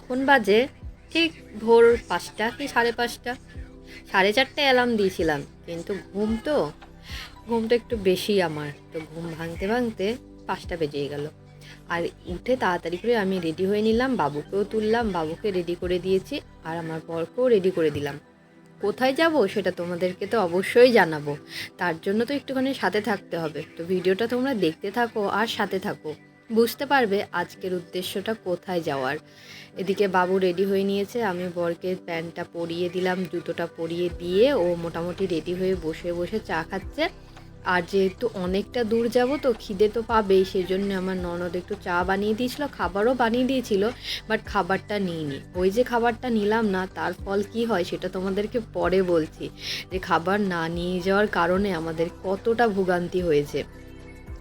তখন বাজে? ঠিক ভোর পাঁচটা কি সাড়ে পাঁচটা? সাড়ে চারটে অ্যালার্ম দিয়েছিলাম, কিন্তু ঘুম তো। ঘুমটা একটু বেশি আমার, তো ঘুম ভাঙতে ভাঙতে পাঁচটা বেজে গেল। আর উঠে তাড়াতাড়ি করে আমি রেডি হয়ে নিলাম, বাবুকেও তুললাম, বাবুকে রেডি করে দিয়েছি, আর আমার বরকেও রেডি করে দিলাম। কোথায় যাব সেটা তোমাদেরকে তো অবশ্যই জানাব। তার জন্য তো একটুখানি সাথে থাকতে হবে। তো ভিডিওটা তোমরা দেখতে থাকো আর সাথে থাকো। বুঝতে পারবে আজকের উদ্দেশ্যটা কোথায় যাওয়ার। এদিকে বাবু রেডি হয়ে নিয়েছে, আমি বরকে প্যান্টটা পরিয়ে দিলাম, জুতোটা পরিয়ে দিয়ে ও মোটামুটি রেডি হয়ে বসে বসে চা খাচ্ছে। আর যেহেতু অনেকটা দূর যাব তো খিদে তো পাবেই সেই জন্য আমার ননদ একটু চা বানিয়ে দিয়েছিল, খাবারও বানিয়ে দিয়েছিল বাট খাবারটা নিইনি। ওই যে খাবারটা নিলাম না, তার ফল কি হয় সেটা তোমাদেরকে পরে বলছি। যে খাবার না নিয়ে যাওয়ার কারণে আমাদের কতটা ভোগান্তি হয়েছে।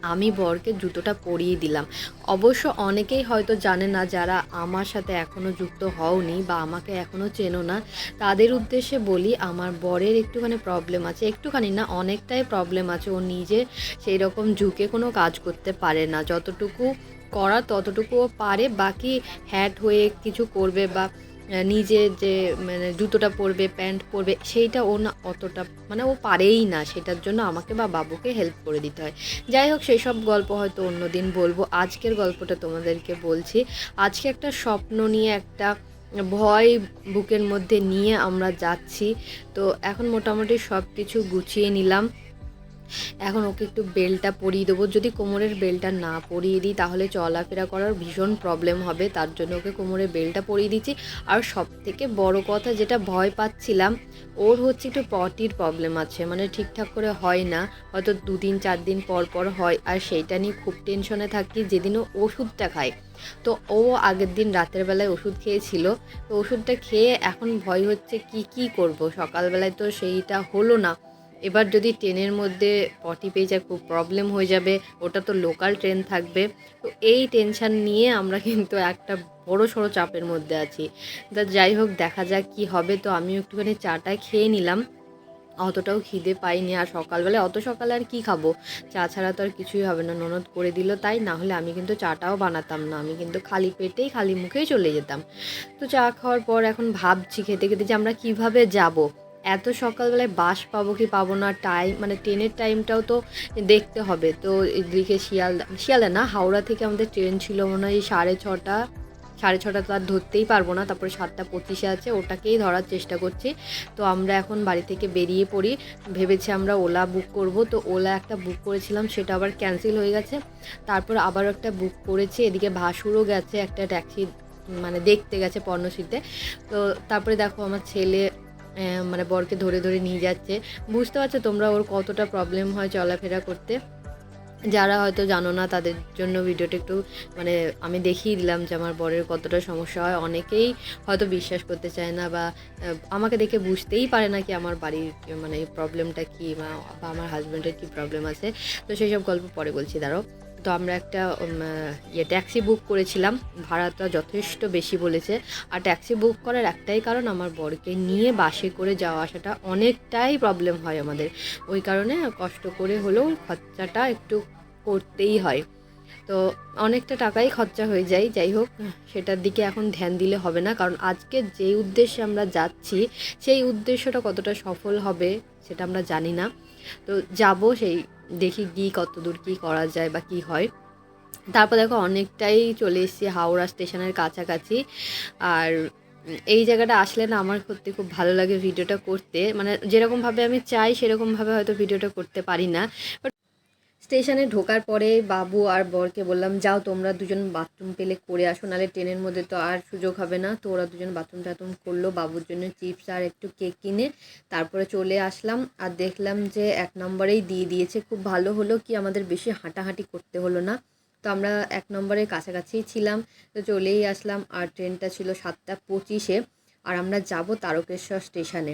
আমি বরকে জুতোটা পরিয়ে দিলাম। অবশ্য অনেকেই হয়তো জানে না যারা আমার সাথে এখনও যুক্ত হওনি বা আমাকে এখনও চেনো না, তাদের উদ্দেশ্যে বলি আমার বরের একটুখানি প্রবলেম আছে। একটুখানি না, অনেকটাই প্রবলেম আছে। ও নিজে সেই রকম ঝুঁকে কোনো কাজ করতে পারে না। যতটুকু করা ও পারে। বাকি হ্যাট হয়ে কিছু করবে বা নিজে যে মানে জুতোটা পরবে, প্যান্ট পরবে, সেইটা ও না অতটা মানে ও পারেই না। সেটার জন্য আমাকে বা বাবুকে হেল্প করে দিতে হয়। যাই হোক সেই সব গল্প হয়তো অন্যদিন বলব। আজকের গল্পটা তোমাদেরকে বলছি। আজকে একটা স্বপ্ন নিয়ে, একটা ভয় বুকের মধ্যে নিয়ে আমরা যাচ্ছি। তো এখন মোটামুটি সব কিছু গুছিয়ে নিলাম। এখন ওকে একটু বেলটা পরিয়ে দেবো। যদি কোমরের বেলটা না পরিয়ে দিই, তাহলে চলাফেরা করার ভীষণ প্রবলেম হবে। তার জন্য ওকে কোমরের বেলটা পরিয়ে দিচ্ছি। আর সব থেকে বড় কথা যেটা ভয় পাচ্ছিলাম, ওর হচ্ছে একটু পটির প্রবলেম আছে। মানে ঠিকঠাক করে হয় না। হয়তো দুদিন চার দিন পর পর হয়। আর সেইটা নিয়ে খুব টেনশনে থাকি, যেদিন ও ওষুধটা খায়। তো ও আগের দিন রাতের বেলায় ওষুধ খেয়েছিল। তো ওষুধটা খেয়ে এখন ভয় হচ্ছে কি কি করব? সকালবেলায় তো সেইটা হলো না। এবার যদি ট্রেনের মধ্যে পটি পেয়ে যায় খুব প্রবলেম হয়ে যাবে, ওটা তো লোকাল ট্রেন থাকবে। তো এই টেনশন নিয়ে আমরা কিন্তু একটা বড় সড়ো চাপের মধ্যে আছি। তা যাই হোক, দেখা যাক কি হবে। তো আমিও একটুখানি চাটা খেয়ে নিলাম। অতটাও খিদে পাইনি আর সকালবেলায় অত সকালে আর কি খাব? চা ছাড়া তো আর কিছুই হবে না। ননদ করে দিল তাই, না হলে আমি কিন্তু চাটাও বানাতাম না। আমি কিন্তু খালি পেটেই, খালি মুখেই চলে যেতাম। তো চা খাওয়ার পর এখন ভাবছি, খেতে খেতে যে আমরা কীভাবে যাব? এত সকালবেলায় বাস পাবো কি পাবো না টাইম মানে ট্রেনের টাইমটাও তো দেখতে হবে। তো এদিকে শিয়ালদা শিয়ালদা না, হাওড়া থেকে আমাদের ট্রেন ছিল মনে হয় সাড়ে ছটা সাড়ে ছটা তো আর ধরতেই পারব না, তারপরে সাতটা পঁচিশে আছে, ওটাকেই ধরার চেষ্টা করছি। তো আমরা এখন বাড়ি থেকে বেরিয়ে পড়ি, ভেবেছি আমরা ওলা বুক করব, তো ওলা একটা বুক করেছিলাম, সেটা আবার ক্যান্সেল হয়ে গেছে। তারপর আবার একটা বুক করেছি, এদিকে ভাসুরও গেছে, একটা ট্যাক্সি মানে দেখতে গেছে পর্ণশীতে তো তারপরে দেখো আমার ছেলে মানে বরকে ধরে ধরে নিয়ে যাচ্ছে। বুঝতে পারছ তোমরা ওর কতটা প্রবলেম হয় চলাফেরা করতে? যারা হয়তো জানো না, তাদের জন্য ভিডিওটা একটু মানে আমি দেখিয়ে দিলাম যে আমার বরের কতটা সমস্যা হয়। অনেকেই হয়তো বিশ্বাস করতে চায় না বা আমাকে দেখে বুঝতেই পারে না কি আমার বাড়ির মানে প্রবলেমটা কী বা আমার হাজব্যান্ডের কী প্রবলেম আছে। তো সেই সব গল্প পরে বলছি, দাঁড়াও। তো আমরা একটা ইয়ে ট্যাক্সি বুক করেছিলাম। ভাড়াটা যথেষ্ট বেশি বলেছে। আর ট্যাক্সি বুক করার একটাই কারণ আমার বরকে নিয়ে বাসে করে যাওয়া আসাটা অনেকটাই প্রবলেম হয় আমাদের। ওই কারণে কষ্ট করে হলেও খরচাটা একটু করতেই হয়। তো অনেকটা টাকাই খরচা হয়ে যায়। যাই হোক, সেটার দিকে এখন ধ্যান দিলে হবে না। কারণ আজকে যেই উদ্দেশ্যে আমরা যাচ্ছি, সেই উদ্দেশ্যটা কতটা সফল হবে সেটা আমরা জানি না। তো যাব সেই দেখি গিয়ে কত দূর কী করা যায় বা কী হয়। তারপর দেখো অনেকটাই চলে এসেছি হাওড়া স্টেশনের কাছাকাছি। আর এই জায়গাটা আসলে না আমার সত্যি খুব ভালো লাগে ভিডিওটা করতে। মানে যেরকমভাবে আমি চাই, সেরকমভাবে হয়তো ভিডিওটা করতে পারি না। বাট স্টেশনে ঢোকার পরে বাবু আর বরকে বললাম, যাও তোমরা দুজন বাথরুম পেলে করে আসো, নাহলে ট্রেনের মধ্যে তো আর সুযোগ হবে না। তো ওরা দুজন বাথরুম টাথরুম করল, বাবুর জন্য চিপস আর একটু কেক কিনে তারপরে চলে আসলাম। আর দেখলাম যে এক নম্বরেই দিয়ে দিয়েছে, খুব ভালো হলো কি আমাদের বেশি হাঁটাহাঁটি করতে হলো না। তো আমরা এক নম্বরের কাছাকাছিই ছিলাম, তো চলেই আসলাম। আর ট্রেনটা ছিল সাতটা পঁচিশে। আর আমরা যাব তারকেশ্বর স্টেশনে।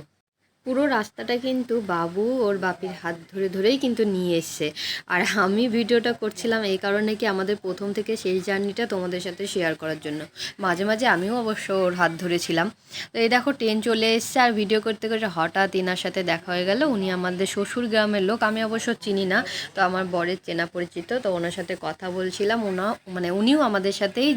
পুরো রাস্তাটা কিন্তু বাবু ওর বাপির হাত ধরে ধরেই কিন্তু নিয়ে এসছে। আর আমি ভিডিওটা করছিলাম এই কারণে কি আমাদের প্রথম থেকে শেষ জার্নিটা তোমাদের সাথে শেয়ার করার জন্য। মাঝে মাঝে আমিও অবশ্য ওর হাত ধরেছিলাম। তো এই দেখো ট্রেন চলে এসছে আর ভিডিও করতে করতে হঠাৎ ইনার সাথে দেখা হয়ে গেল। উনি আমাদের শ্বশুর গ্রামের লোক, আমি অবশ্য চিনি না। তো আমার বরের চেনা পরিচিত, তো ওনার সাথে কথা বলছিলাম। ওনা মানে উনিও আমাদের সাথেই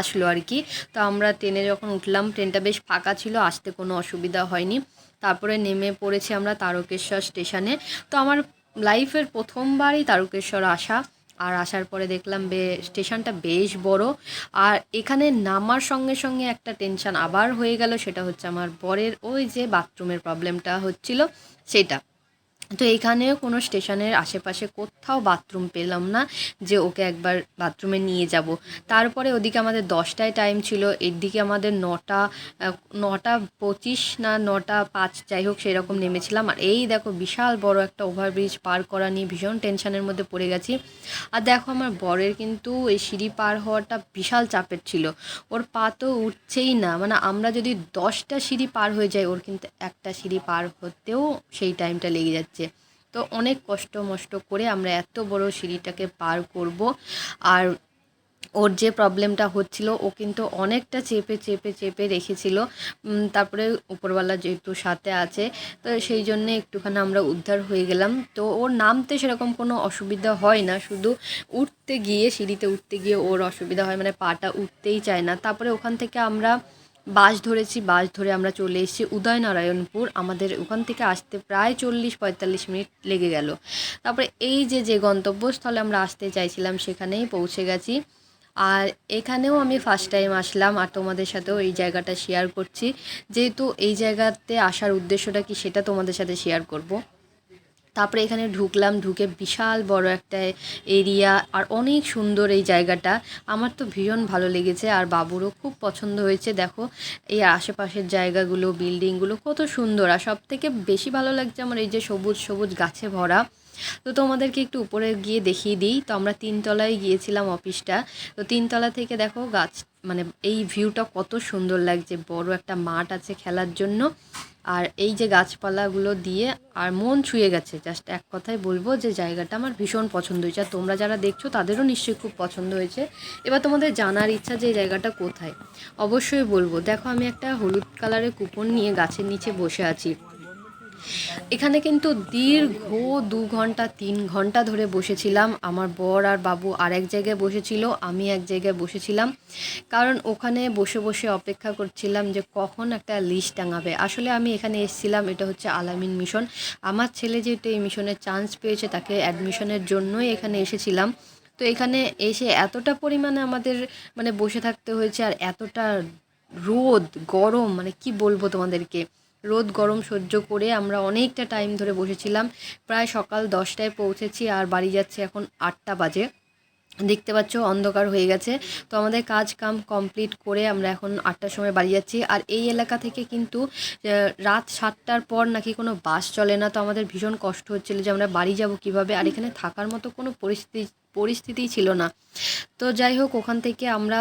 আসলো আর কি। তো আমরা ট্রেনে যখন উঠলাম ট্রেনটা বেশ ফাঁকা ছিল, আসতে কোনো অসুবিধা হয়নি। তারপরে নেমে পড়েছি আমরা তারকেশ্বর স্টেশনে। তো আমার লাইফের প্রথমবারই তারকেশ্বর আসা। আর আসার পরে দেখলাম বে, স্টেশনটা বেশ বড়। আর এখানে নামার সঙ্গে সঙ্গে একটা টেনশন আবার হয়ে গেল, সেটা হচ্ছে আমার বরের ওই যে বাথরুমের প্রবলেমটা হচ্ছিল, সেটা। তো এখানেও কোনো স্টেশনের আশেপাশে কোথাও বাথরুম পেলাম না যে ওকে একবার বাথরুমে নিয়ে যাব। তারপরে ওদিকে আমাদের দশটায় টাইম ছিল এর দিকে আমাদের নটা নটা পঁচিশ না নটা পাঁচ যাই হোক সেরকম নেমেছিলাম। আর এই দেখো বিশাল বড় একটা ওভারব্রিজ পার করা নিয়ে ভীষণ টেনশনের মধ্যে পড়ে গেছি। আর দেখো আমার বরের কিন্তু এই সিঁড়ি পার হওয়াটা বিশাল চাপের ছিল। ওর পা তো উঠছেই না মানে আমরা যদি দশটা সিঁড়ি পার হয়ে যাই, ওর কিন্তু একটা সিঁড়ি পার হতেও সেই টাইমটা লেগে যাচ্ছে। তো অনেক কষ্ট মষ্ট করে আমরা এত বড় সিঁড়িটাকে পার করব। আর ওর যে প্রবলেমটা হচ্ছিল, ও কিন্তু অনেকটা চেপে চেপে চেপে রেখেছিল। তারপরে উপরওয়ালা যেহেতু সাথে আছে, তো সেই জন্যে একটুখানি আমরা উদ্ধার হয়ে গেলাম। তো ওর নামতে সেরকম কোনো অসুবিধা হয় না, শুধু উঠতে গিয়ে, সিঁড়িতে উঠতে গিয়ে ওর অসুবিধা হয় মানে পাটা উঠতেই চায় না। তারপরে ওখান থেকে আমরা বাস ধরেছি, বাস ধরে আমরা চলে এসেছি উদয়নারায়ণপুর। আমাদের ওখান থেকে আসতে প্রায় চল্লিশ পঁয়তাল্লিশ মিনিট লেগে গেল। তারপরে এই যে যে গন্তব্যস্থলে আমরা আসতে চাইছিলাম, সেখানেই পৌঁছে গেছি। আর এখানেও আমি ফার্স্ট টাইম আসলাম, আর তোমাদের সাথেও এই জায়গাটা শেয়ার করছি। যেহেতু এই জায়গাতে আসার উদ্দেশ্যটা কি, সেটা তোমাদের সাথে শেয়ার করব। তারপরে এখানে ঢুকলাম, ঢুকে বিশাল বড় একটা এরিয়া আর অনেক সুন্দর এই জায়গাটা। আমার তো ভীষণ ভালো লেগেছে আর বাবুরও খুব পছন্দ হয়েছে। দেখো, এই আশেপাশের জায়গাগুলো, বিল্ডিংগুলো কত সুন্দর আর সব থেকে বেশি ভালো লাগছে আমার এই যে সবুজ সবুজ গাছে ভরা। তো তোমাদেরকে একটু উপরে গিয়ে দেখিয়ে দিই। তো আমরা তিনতলায় গিয়েছিলাম অফিসটা। তো তিনতলা থেকে দেখো গাছ মানে এই ভিউটা কত সুন্দর লাগছে। বড় একটা মাঠ আছে খেলার জন্য। আর এই যে গাছপালাগুলো দিয়ে আর মন ছুঁয়ে গেছে জাস্ট এক কথায় বলব যে জায়গাটা আমার ভীষণ পছন্দ হয়েছে। আর তোমরা যারা দেখছ তাদেরও নিশ্চয়ই খুব পছন্দ হয়েছে। এবার তোমাদের জানার ইচ্ছা যে জায়গাটা কোথায়? অবশ্যই বলব। দেখো আমি একটা হলুদ কালারের কুপন নিয়ে গাছের নিচে বসে আছি। এখানে কিন্তু দীর্ঘ দু ঘণ্টা, তিন ঘণ্টা ধরে বসেছিলাম। আমার বর আর বাবু আর এক জায়গায় বসেছিল, আমি এক জায়গায় বসেছিলাম। কারণ ওখানে বসে বসে অপেক্ষা করছিলাম যে কখন একটা লিস্ট টাঙাবে। আসলে আমি এখানে এসেছিলাম, এটা হচ্ছে আলামিন মিশন। আমার ছেলে যেহেতু এই মিশনের চান্স পেয়েছে, তাকে অ্যাডমিশনের জন্যই এখানে এসেছিলাম। তো এখানে এসে এতটা পরিমাণে আমাদের মানে বসে থাকতে হয়েছে আর এতটা রোদ, গরম মানে কি বলব তোমাদেরকে? রোদ গরম সহ্য করে আমরা অনেকটা টাইম ধরে বসেছিলাম। প্রায় সকাল দশটায় পৌঁছেছি আর বাড়ি যাচ্ছে এখন আটটা বাজে। দেখতে পাচ্ছ অন্ধকার হয়ে গেছে। তো আমাদের কাজ কাম কমপ্লিট করে আমরা এখন আটটার সময় বাড়ি যাচ্ছি। আর এই এলাকা থেকে কিন্তু রাত সাতটার পর নাকি কোনো বাস চলে না। তো আমাদের ভীষণ কষ্ট হচ্ছিল যে আমরা বাড়ি যাব কীভাবে? আর এখানে থাকার মতো কোনো পরিস্থিতি পরিস্থিতিই ছিল না। তো যাই হোক, ওখান থেকে আমরা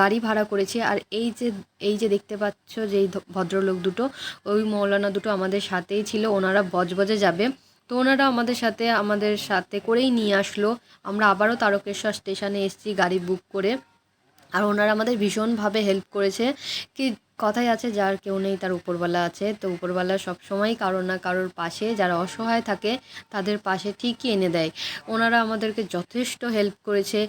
গাড়ি ভাড়া করেছি। আর এই যে এই যে দেখতে পাচ্ছ এই ভদ্রলোক দুটো, ওই মৌলানা দুটো আমাদের সাথেই ছিল। ওনারা বজবজে যাবে। তো ওনারা আমাদের সাথে আমাদের সাথে করেই নিয়ে আসলো। আমরা আবারও তারকেশ্বর স্টেশনে এসেছি গাড়ি বুক করে। আর ওনারা আমাদের ভীষণভাবে হেল্প করেছে। কি কথাই আছে, যার কেউ নেই তার উপরওয়ালা আছে। তো উপরওয়ালা সবসময় কারোর না কারোর পাশে, যারা অসহায় থাকে তাদের পাশে ঠিকই এনে দেয়। ওনারা আমাদেরকে যথেষ্ট হেল্প করেছে।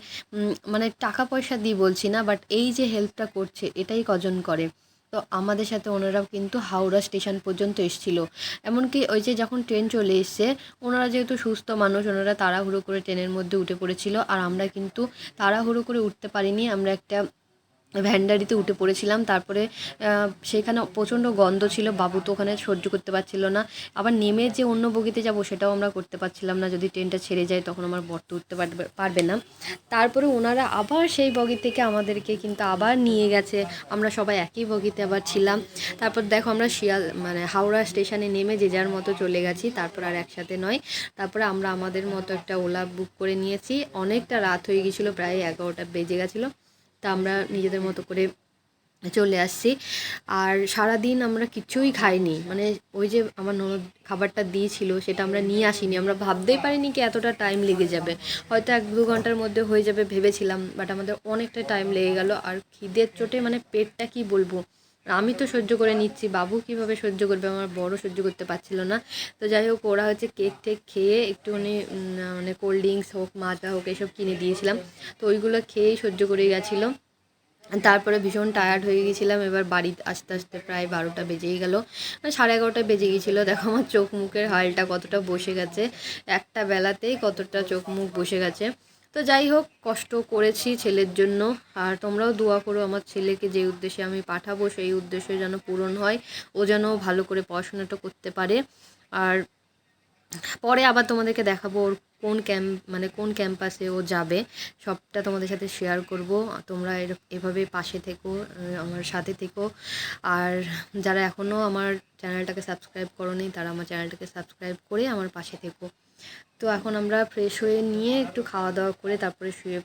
মানে টাকা পয়সা দিয়ে বলছি না বাট এই যে হেল্পটা করছে, এটাই কজন করে? তো আমাদের সাথে ওনারাও কিন্তু হাওড়া স্টেশন পর্যন্ত এসেছিল। এমনকি ওই যে যখন ট্রেন চলে এসছে, ওনারা যেহেতু সুস্থ মানুষ, ওনারা তাড়াহুড়ো করে ট্রেনের মধ্যে উঠে পড়েছিল। আর আমরা কিন্তু তাড়াহুড়ো করে উঠতে পারিনি। আমরা একটা ভ্যান্ডারিতে উঠে পড়েছিলাম, তারপরে সেখানে প্রচণ্ড গন্ধ ছিল, বাবু তো ওখানে সহ্য করতে পারছিল না। আবার নেমে যে অন্য বগিতে যাব সেটাও আমরা করতে পারছিলাম না, যদি ট্রেনটা ছেড়ে যায় তখন আমার বর তো উঠতে পারবে পারবে না। তারপরে ওনারা আবার সেই বগি থেকে আমাদেরকে কিন্তু আবার নিয়ে গেছে, আমরা সবাই একই বগিতে আবার ছিলাম। তারপর দেখো আমরা শিয়াল মানে হাওড়া স্টেশনে নেমে যে যার মতো চলে গেছি, তারপর আর একসাথে নয়। তারপরে আমরা আমাদের মতো একটা ওলা বুক করে নিয়েছি, অনেকটা রাত হয়ে গেছিল, প্রায় এগারোটা বেজে গেছিল। তা আমরা নিজেদের মতো করে চলে আসছি। আর সারাদিন আমরা কিছুই খাইনি। মানে ওই যে আমার ননদ খাবারটা দিয়েছিল, সেটা আমরা নিয়ে আসিনি। আমরা ভাবতেই পারিনি কি এতটা টাইম লেগে যাবে। হয়তো এক দু ঘণ্টার মধ্যে হয়ে যাবে ভেবেছিলাম বাট আমাদের অনেকটা টাইম লেগে গেল। আর খিদের চোটে মানে পেটটা কি বলব? আমি তো সহ্য করে নিচ্ছি, বাবু কীভাবে সহ্য করবে? আমার বড় সহ্য করতে পারছিল না। তো যাই হোক, ওরা হচ্ছে কেক টেক খেয়ে একটুখানি মানে কোল্ড ড্রিঙ্কস হোক, মাজা হোক, এসব কিনে দিয়েছিলাম। তো ওইগুলো খেয়েই সহ্য করে গেছিল। তারপরে ভীষণ টায়ার্ড হয়ে গেছিলাম। এবার বাড়ি আস্তে আস্তে প্রায় বারোটা বেজেই গেল। মানে সাড়ে এগারোটা বেজে গিয়েছিল দেখো আমার চোখ মুখের হালটা কতটা বসে গেছে। একটা বেলাতেই কতটা চোখ মুখ বসে গেছে। তো যাই হোক, কষ্ট করেছি ছেলের জন্য। আর তোমরাও দোয়া করো আমার ছেলেকে যে উদ্দেশ্যে আমি পাঠাবো, সেই উদ্দেশ্য যেন পূরণ হয়। ও যেন ভালো করে পড়াশোনাটা করতে পারে। আর পরে আবার তোমাদেরকে দেখাবো ওর কোন ক্যাম্প মানে কোন ক্যাম্পাসে ও যাবে। সবটা তোমাদের সাথে শেয়ার করব। তোমরা এর- এভাবে পাশে থেকো আমার সাথে থেকো। আর যারা এখনও আমার চ্যানেলটাকে সাবস্ক্রাইব করোনি, তারা আমার চ্যানেলটাকে সাবস্ক্রাইব করে আমার পাশে থেকো। তো এখন আমরা ফ্রেশ হয়ে নিয়ে একটু খাওয়া দাওয়া করে তারপরে শুয়ে